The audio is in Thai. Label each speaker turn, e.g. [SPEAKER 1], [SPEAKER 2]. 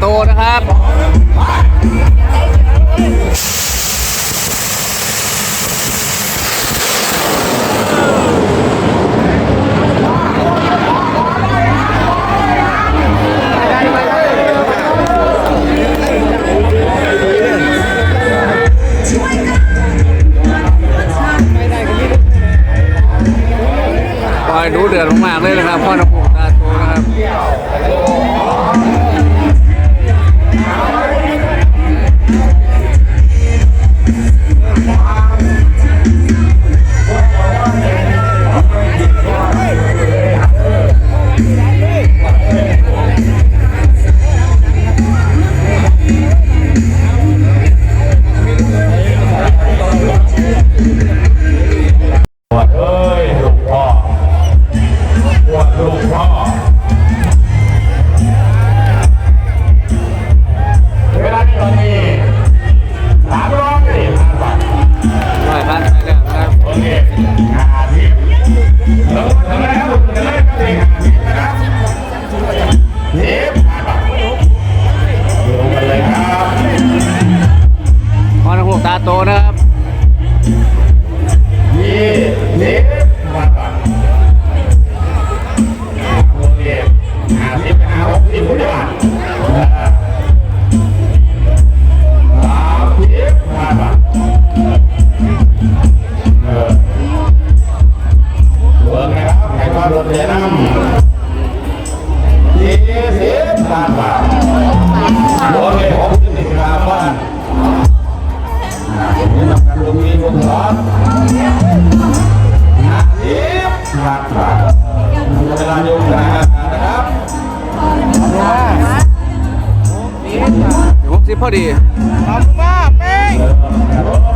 [SPEAKER 1] โตนะครับคอยดูเดือดมากๆเลยนะครับพ่อน้ำปูตาโตนะครับ
[SPEAKER 2] ยี่สิบห้าบาท
[SPEAKER 1] โอ
[SPEAKER 2] เคผมจะติดตามว่าอ่านี่นำการลงมีลงสอนห้าสิบห้าบาทเวลาอยู่กงากาศนะครับ
[SPEAKER 1] หกสิบพอดี
[SPEAKER 3] ขอบคุณมากเป้